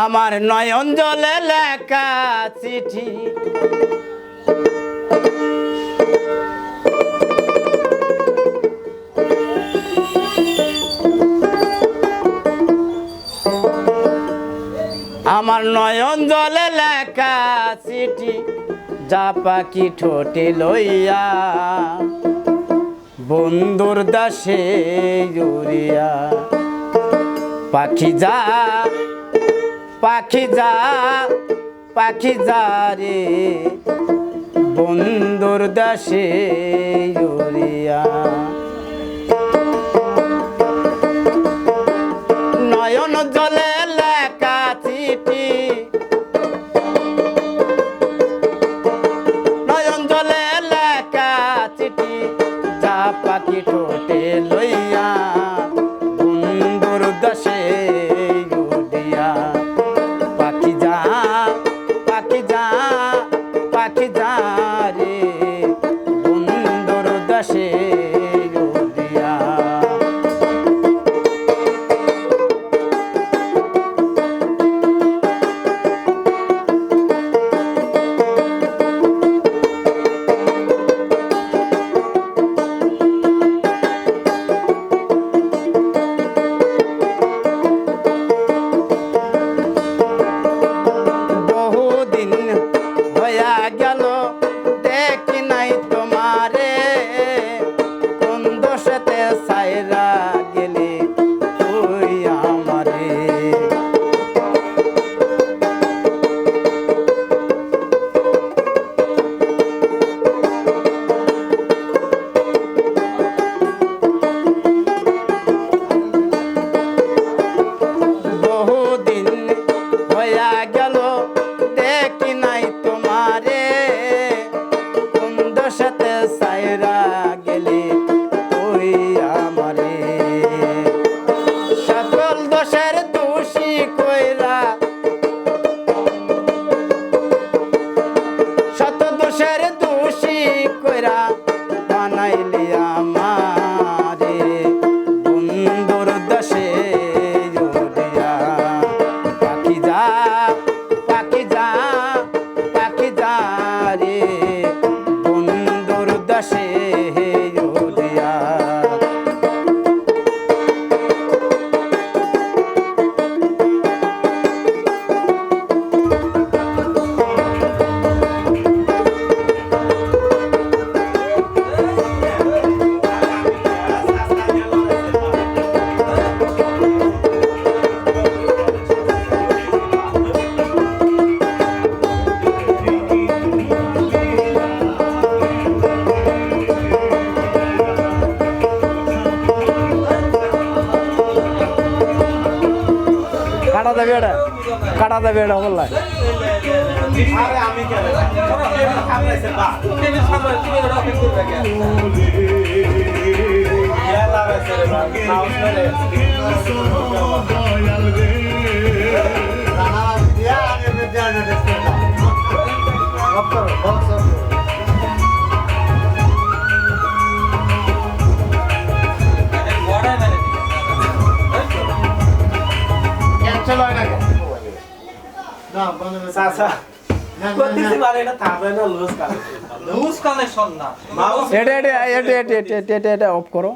আমার নয়ন জলে লেখা চিঠি। আমার নয়ন জলে লেখা চিঠি, যা পাখি ঠোঁটে লইয়া বন্ধুর দাসে জুড়িয়া। পাখি যা পাখি যা পাখি যা রে। বন্ধুর দাসে নয়ন জলে লেখা চিঠি। নয়ন জলে লেখা চিঠি, যা পাখি ঠোঁটে লইয়া। বন্ধুর দশে পাখি Tec realidad. দেবে এটা কাটা দেবে এটা বললাই লুজ কানেকশন না এটা এটা অফ করো